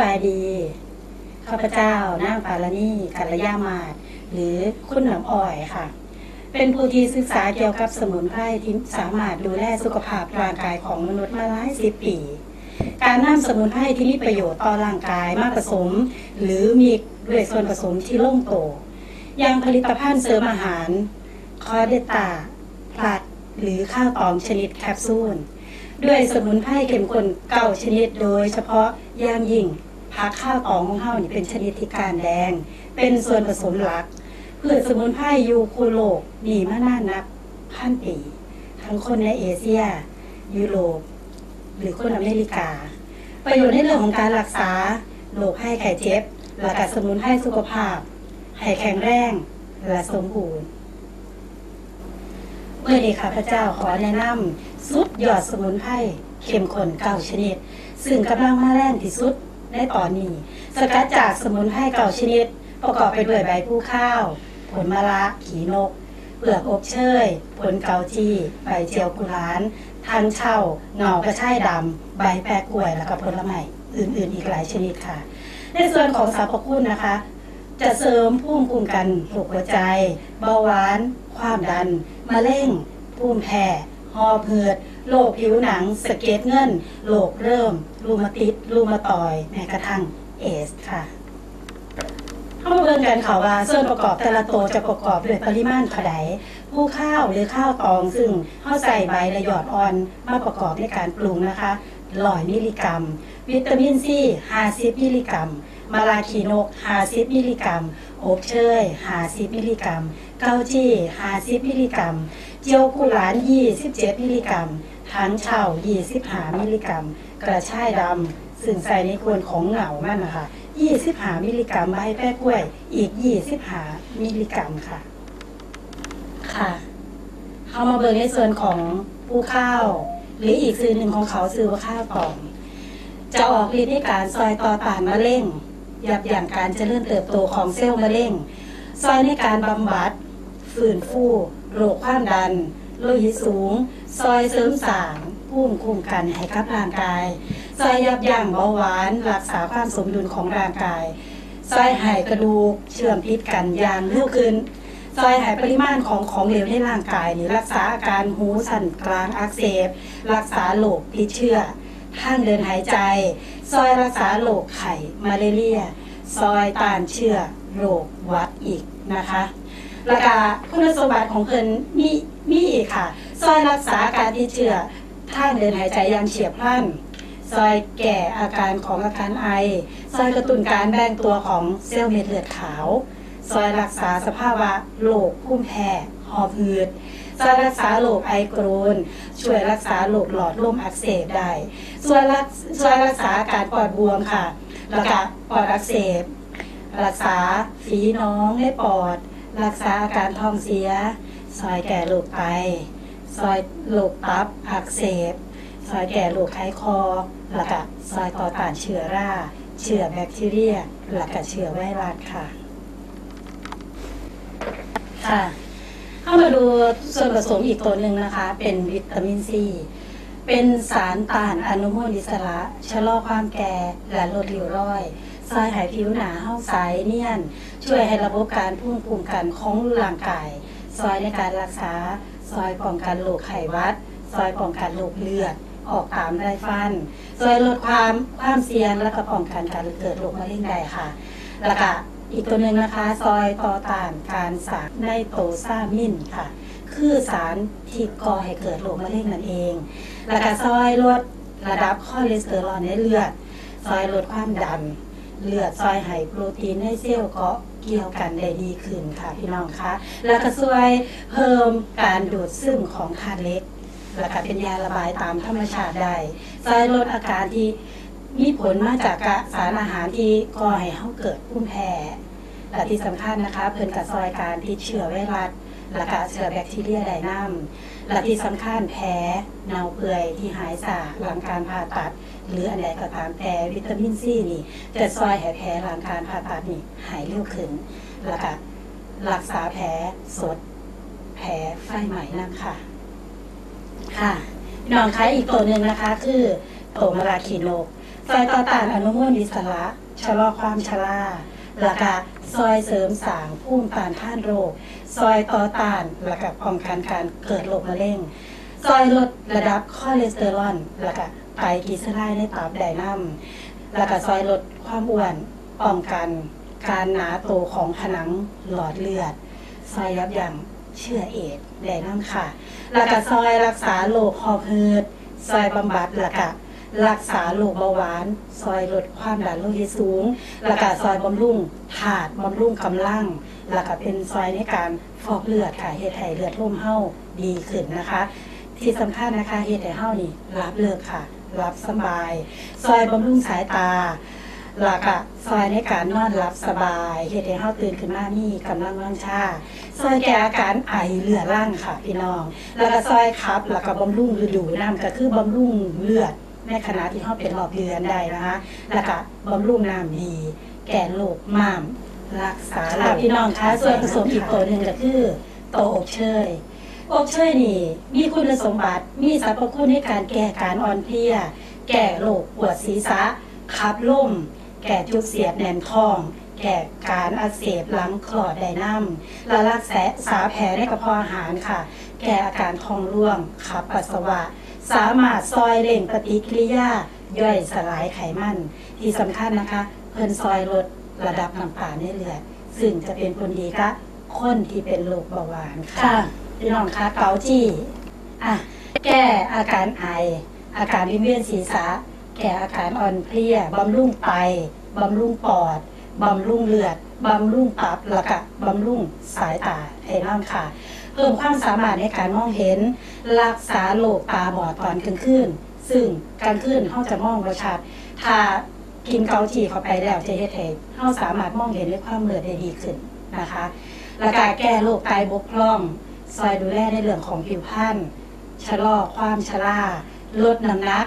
บายดี ข้าพเจ้านางปาลนีกัลยามาศหรือคุณหน้ำอ้อยค่ะ เป็นผู้ที่ศึกษาเกี่ยวกับสมุนไพรที่สามารถดูแลสุขภาพร่างกายของมนุษย์มาหลายสิบปี การนำสมุนไพรที่มีประโยชน์ต่อร่างกายมาผสม หรือมีด้วยส่วนผสมที่ล่งโต อย่างผลิตภัณฑ์เสริมอาหาร คอเดตาพลัดหรือข้าวตองชนิดแคปซูล ด้วยสมุนไพรเข้มข้นเก้าชนิดโดยเฉพาะย่างยิ่งผักข้าวตองของเฮานี่เป็นชนิดที่การแดง เป็นส่วนผสมหลักพืชสมุนไพรยูคูโลกมีมานานนับพันปี ทั้งคนในเอเชีย ยุโรป หรือคนอเมริกา ประโยชน์ในเรื่องของการรักษาโรคให้ไข้เจ็บและกาสมุนไพรสุขภาพให้แข็งแรงและสมบูรณ์เมื่อนี้ข้าพเจ้าขอแนะนำ สุดยอดสมุนไพรเข้มข้นเก้าชนิด ซึ่งกำลังมาแรงที่สุดในตอนนี้ สกัดจากสมุนไพรเก้าชนิด ประกอบไปด้วยใบผู้ข้าว ผลมะระขีนก เปลือกอบเชย ผลเกาจีใบเจียวกุหลานทางเช่าเงากระช่ายดำ ใบแปรกล้วย แล้วก็ผลไม้อื่นๆ อีกหลายชนิดค่ะ ในส่วนของสรรพคุณนะคะ จะเสริมภูมิคุ้มกันโรคหัวใจ เบาหวาน ความดัน มะเร็งภูมิแพ้ หอบหืดโรคผิวหนังสะเก็ดเงินโรคเริ่ม รูมาติดรูมาตอยแม้กระทั่งเอสค่ะเข้ามาเบิ่งกันค่ะว่าส่วนประกอบแต่ละตัวจะประกอบด้วยปริมาณเท่าใดผู้ข้าวหรือข้าวตองซึ่งเข้าใส่ใบและหยอดอ่อนมาประกอบในการปรุงนะคะร้อยมิลลิกรัม วิตามินซี50มิลลิกรัมมาลาคีนก50มิลลิกรัมโอบเชย50มิลลิกรัม เกาจี้50มิลลิกรัม เจียวกุหลาน 27 มิลลิกรัมทั้งเช่า25มิลลิกรัม กระชายดำซึ่งใส่ในกวนของเหงามันนะคะ25มิลลิกรัมใบแป้กล้วย อีก 25มิลลิกรัมค่ะ ค่ะเข้ามาเบิ่งในส่วนของปูข้าว หรืออีกสื่อหนึ่งของเขาสื่อว่าข้าวตอง จะออกฤทธิ์ในการซอยต่อต้านมะเร็งยับยั้งการเจริญเติบโตของเซลล์มะเร็ง ซอยในการบำบัดฝืนฟู โรคความดันโลหิตสูง ซอยเสริมสางภูมิคุ้มกันให้กับร่างกาย ซอยยับยั้งเบาหวาน รักษาความสมดุลของร่างกาย ซอยให้กระดูกเชื่อมพิษกันอย่างเร็วขึ้น ซอยให้ปริมาณของของเหลวในร่างกายนี่รักษาอาการหูสั่นกลางอักเสบ รักษาโรคติดเชื้อทางเดินหายใจ ซอยรักษาโรคไข้มาเลเรีย ซอยต้านเชื้อโรคหวัดอีกนะคะ แล้วก็คุณสมบัติของเพิ่นมีมีอีกค่ะ ซอยรักษาการติดเชื้อทางเดินหายใจอย่างเฉียบพลัน ซอยแก่อาการของอาการไอ ซอยกระตุ้นการแบ่งตัวของเซลล์เม็ดเลือดขาว ซอยรักษาสภาวะโรคภูมิแพ้หอบหืดซอยรักษาโรคไอโกรน ช่วยรักษาโรคหลอดลมอักเสบได้ส่วนรักช่วยรักษาอาการปอดบวมค่ะ แล้วก็ปอดอักเสบ รักษาฝีน้องในปอด รักษาอาการท้องเสีย ซอยแก่โรคไต ซอยโรคตับอักเสบ ซอยแก่โรคไข้คอแล้วก็ซอยต่อต้านเชื้อราเชื้อแบคทีเรียแล้วก็เชื้อไวรัสค่ะ ค่ะเข้ามาดูส่วนผสมอีกตัวหนึ่งนะคะ เป็นวิตามินซี เป็นสารต้านอนุมูลอิสระชะลอความแก่และลดริ้วรอย ซอยให้ผิวหนาเฮาใสเนียน ช่วยให้ระบบการพุ่งภูมิกันของร่างกาย ซอยในการรักษา ซอยป้องกันโรคไขวัด ซอยป้องกันโรคเลือด ออกตามไรฟัน ซอยลดความความเสี่ยงและก็ป้องกันการเกิดโรคมะเร็งได้ค่ะ แล้วก็อีกตัวหนึ่งนะคะ ซอยต่อต้านการสร้างไนโตซามินค่ะ คือสารที่ก่อให้เกิดโรคมะเร็งนั่นเอง แล้วก็ซอยลดระดับคอเลสเตอรอลในเลือด ซอยลดความดัน เลือดซอยให้โปรตีนในเซลล์เกาะเกี่ยวกันได้ดีขึ้นค่ะพี่น้องคะแล้วก็ช่วยเพิ่มการดูดซึมของธาตุเหล็กแล้วก็เป็นยาระบายตามธรรมชาติได้ซอยลดอาการที่มีผลมาจากกสารอาหารที่ก่อให้เฮาเกิดภูมิแพ้และที่สำคัญนะคะ เพิ่นกับซอยการติดเชื้อไวรัสและก็เชื้อแบคทีเรียได้นํ และที่สำคัญแผลเน่าเปื่อยที่หายสาหลังการผ่าตัด หรืออันใดก็ตามแต่วิตามินซีนี่จะซอยให้แผลหลังการผ่าตัดนี่หายเร็วขึ้นแล้วก็รักษาแผลสด แผลไฟใหม่นั่นค่ะ ค่ะน้องคะอีกตัวหนึ่งนะคะ คือโตมาราคีนกซอยต่อต้านอนุมูลอิสระชะลอความชราแล้วก็ซอยเสริมสร้างภูมิต้านทานโรค ซอยต่อต้านแล้วก็ป้องกันการเกิดโรคมะเร็งซอยลดระดับคอเลสเตอรอลแล้วก็ไตรกลีเซอไรด์ในตับไดน้ำแล้วก็ซอยลดความอ้วนป้องกัน การหนาโตของผนังหลอดเลือด ซอยยับยั้งเชื้อเอดไดน้ำค่ะ แล้วก็ซอยรักษาโรคหอบหืดซอยบำบัดแล้วก็ รักษาโรคเบาหวาน ซอยลดความดันโลหิตสูง แล้วก็ซอยบำรุงถาดบำรุงกำลัง แล้วก็เป็นซอยในการฟอกเลือดค่ะเฮ็ดให้เลือดร่มเฮาดีขึ้นนะคะ ที่สำคัญนะคะเฮ็ดให้เฮานี่รับเลิกค่ะรับสบาย ซอยบำรุงสายตาแล้วก็ซอยในการนอนหลับสบายเฮ็ดให้เฮาตื่นขึ้นมามีกำลังวังชาซอยแก้อาการไอเลือดล่างค่ะพี่น้อง แล้วก็ซอยคับแล้วก็บำรุงฤดูน้ำก็คือบำรุงเลือด ในขณะที่เขาเป็นรอบเดือนได้นะคะแล้วก็บำรุงน้ำดี แก้โรคม้าม รักษาลาพี่น้องคะส่วนผสมอีกตัวหนึ่งก็คือโตอบเชยอบเชยนี่ มีคุณสมบัติมีสรรพคุณในการแก้การอ่อนเพลีย แก้โรคปวดศีรษะขับลมแก่จุกเสียดแน่นท้อง แก่การอักเสบหลังคลอดไดน้ำและรักษาแผลในกระเพาะอาหารค่ะ แก่อาการท้องร่วงขับปัสสาวะ สามารถซอยเร่งปฏิกิริยา ย่อยสลายไขมัน ที่สำคัญนะคะ เพิ่นซอยลดระดับน้ำตาลในเลือดซึ่งจะเป็นผลดีกับคนที่เป็นโรคเบาหวานค่ะพี่น้องคะเกาจี้อะแก้อาการไอ อาการวิงเวียนศีรษะ แก้อาการอ่อนเพลียบำรุงไตบำรุงปอด บำรุงเลือดบำรุงตับแล้วก็บำรุงสายตาให้น้ำค่ะ เพิ่มความสามารถในการมองเห็น รักษาโรคตาบอดตอนกลางคืนซึ่งกลางคืนเขาจะมองประชัดถ้ากินเกาจีเข้าไปแล้วจะเฮ็ดให้เขาสามารถมองเห็นด้วยความมืดได้ดีขึ้นนะคะแล้วก็แก้โรคไตบกพร่อง ซอยดูแลในเรื่องของผิวพรรณชะลอความชราลดน้ำหนัก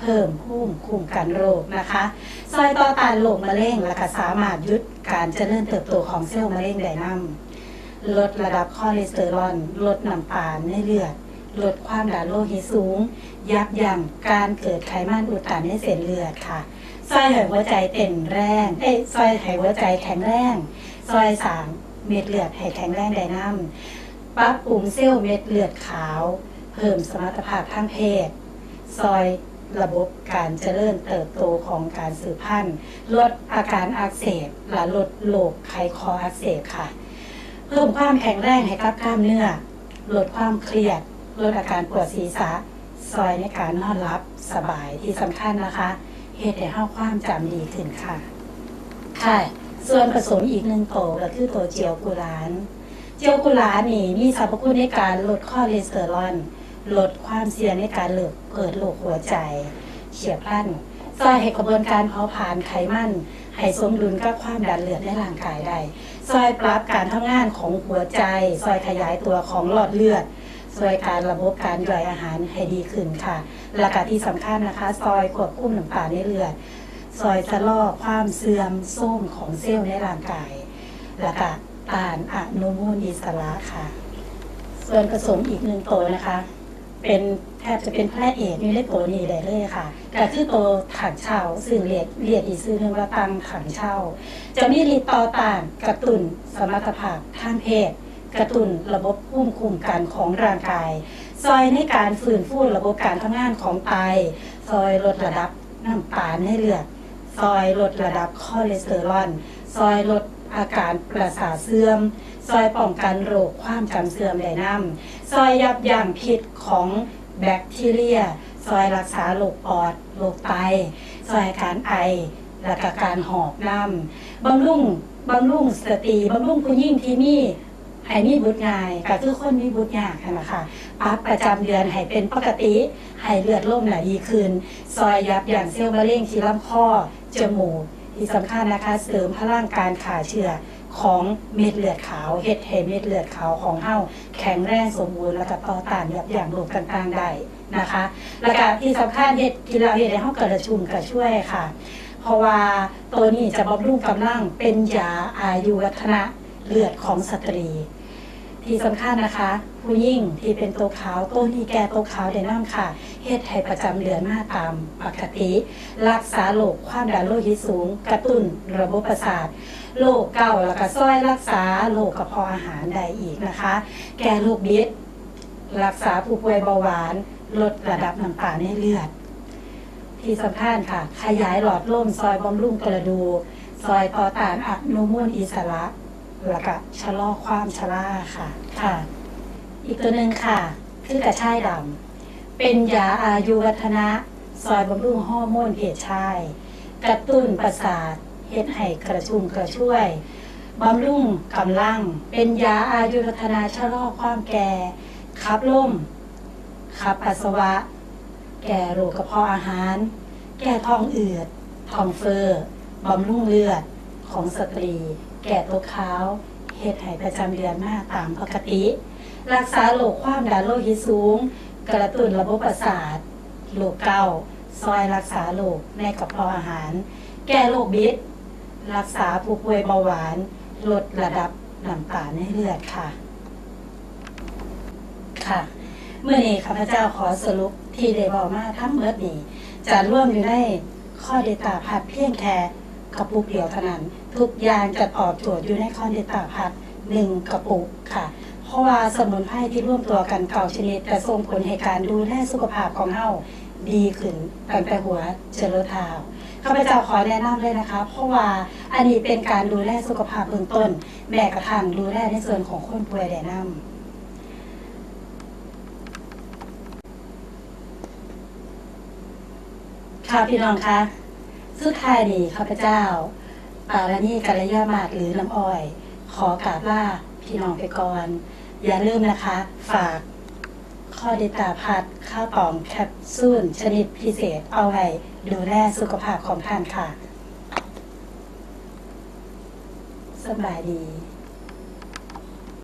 เพิ่มภูมิคุ้มกันโรคนะคะซอยต่อต้านโรคมะเร็งและก็สามารถหยุดการเจริญเติบโตของเซลล์มะเร็งได้นำลดระดับคอเลสเตอรอลลดน้ำตาลในเลือด ลดความดันโลหิตสูง ยับยั้งการเกิดไขมันอุดตันในเส้นเลือดค่ะซอยให้หัวใจเต้นแรงเอ้ยซอยให้หัวใจแข็งแรงซอยสางเม็ดเลือดให้แข็งแรงได้นำปรับปรุงเซลล์เม็ดเลือดขาว เพิ่มสมรรถภาพทางเพศ ซอย ระบบการเจริญเติบโตของการสืบพันธุ์ลดอาการอักเสบและลดโรคไขคออักเสบค่ะ เพิ่มความแข็งแรงให้กับกล้ามเนื้อ ลดความเครียด ลดอาการปวดศีรษะ ซอยในการนอนหลับสบายที่สำคัญนะคะเหตุให้เฮาความจำดีขึ้นค่ะ ค่ะ ส่วนผสมอีกหนึ่งโตวก็คือตัวเจียวกุหลาน เจียวกุหลานี่มีสรรพคุณในการลดคอเลสเตอรอล ลดความเสี่ยงในการเลืเกิดโรคหัวใจเฉียบพลันซอยให้กระบวนการเผาผลาญไขมันให้สมดุลกับความดันเลือดในร่างกายได้ซอยปรับการทำงานของหัวใจซอยขยายตัวของหลอดเลือดซอยการระบบการย่อยอาหารให้ดีขึ้นค่ะและกาที่สำคัญนะคะ ซอยควบคุมน้ำตาลในเลือดซอยชะลอความเสื่อมโทรมของเซลล์ในร่างกาย และก็ต้านอนุมูลอิสระค่ะ ส่วนผสมอีกหนึ่งตัวนะคะ เป็นแทบจะเป็นพระเอกนี่เรียกตัวนี้ได้เลยค่ะก็คือตัวถังเช่าซึ่งเรียกเรียกอีกชื่อนึงว่าตังถังเช่า จะมีฤทธิ์ต่อต้านกระตุ้นสมรรถภาพทางเพศกระตุ้นระบบภูมิคุ้มกันของร่างกาย ซอยในการฟื้นฟูระบบการทำงานของไต ซอยลดระดับน้ำตาลในเลือด ซอยลดระดับคอเลสเตอรอล ซอยลดอาการประสาทเสื่อม ซอยป้องกันโรคความจำเสื่อมได้นำ ซอยยับยั้งพิษของแบคทีเรีย ซอยรักษาโรคปอดโรคไต ซอยอาการไอ และกการหอบน้ำบำรุงบำรุงสตรีบำรุงผู้หญิงที่มีให้มีบุตรง่ายก็คือคนมีบุตรยากนั่นะคะปรับประจำเดือนให้เป็นปกติให้เลือดล่มไหลดีขึ้น ซอยยับยั้งเซลล์มะเร็งที่ลำคอจมูกที่สำคัญนะคะเสริมพลังการขาเชื้อ ของเม็ดเลือดขาวเฮ็ดให้เม็ดเลือดขาวของเฮาแข็งแรงสมบูรณ์และก็ต่อต้านยับยั้งโรคต่างๆได้นะคะ แล้วก็ที่สำคัญเฮ็ดที่เราเฮ็ดให้เฮากระชุ่มกระช่วยค่ะ เพราะว่าตัวนี้จะบำรุงกำลังเป็นยาอายุวัฒนะเลือดของสตรี ที่สำคัญนะคะ ผู้ยิ่งที่เป็นตัวขาวตัวนี้แก่ตัวขาวได้น้ำค่ะเฮ็ดให้ประจำเดือนมาตามปกติ รักษาโรคความดันโลหิตสูง กระตุ้นระบบประสาทโรคเก่าแล้วก็ช่วยรักษาโรคกระเพาะอาหารได้อีกนะคะ แก้โรคบิดรักษาผู้ป่วยเบาหวาน ลดระดับน้ำตาลในเลือด ที่สำคัญค่ะ ขยายหลอดลมซอยบำรุงกระดูกซอยต่อต้านอนุมูลอิสระ แล้วก็ชะลอความชราค่ะค่ะ อีกตัวหนึ่งค่ะ คือกระชายดำเป็นยาอายุวัฒนะซอยบำรุงฮอร์โมนเพศชาย กระตุ้นประสาทเฮ็ดให้กระชุ่มกระช่วยบำรุงกำลัง เป็นยาอายุวัฒนะชะลอความแก่ขับลมขับปัสสาวะ แก่โรคกระเพาะอาหาร แก้ท้องอืดท้องเฟ้อบำรุงเลือดของสตรี แก่ตัวขาวเฮ็ดให้ประจำเดือนมาตามปกติ รักษาโรคความดันโลหิตสูง กระตุ้นระบบประสาทโรคเกาต์ซอยรักษาโรคในกระเพาะอาหาร แก้โรคบิดรักษาผู้ป่วยเบาหวาน ลดระดับน้ำตาลในเลือดค่ะ ค่ะ เมื่อนี้ข้าพเจ้าขอสรุปที่ได้บอกมาทั้งเบิดนี้จะร่วมอยู่ในข้อเดตาพัดเพียงแค่ กระปุกเดียวเท่านั้น ทุกอย่างจะตอบโจทย์อยู่ในข้อเดตาพัดหนึ่งกระปุกค่ะ เพราะว่าสมุนไพรที่ร่วมตัวกันเก่าชนิดจะส่งผลให้การดูแลสุขภาพของเฮาดีขึ้นตั้งแต่หัวจรดเท้าข้าพเจ้าขอแนะนำเลยนะคะ เพราะว่าอันนี้เป็นการดูแลสุขภาพเบื้องต้นแม้กระทั่งดูแลในส่วนของคนป่วยแนะนำค่ะพี่น้องคะ สุดท้ายนี้ข้าพเจ้าปารานีกัลยามาศหรือน้ำอ้อย ขอกราบว่าพี่น้องไปก่อน อย่าลืมนะคะ ฝากข้อเดตาพัดข้าวตองแคปซูลชนิดพิเศษเอาไว้ดูแลสุขภาพของท่านค่ะสบายดี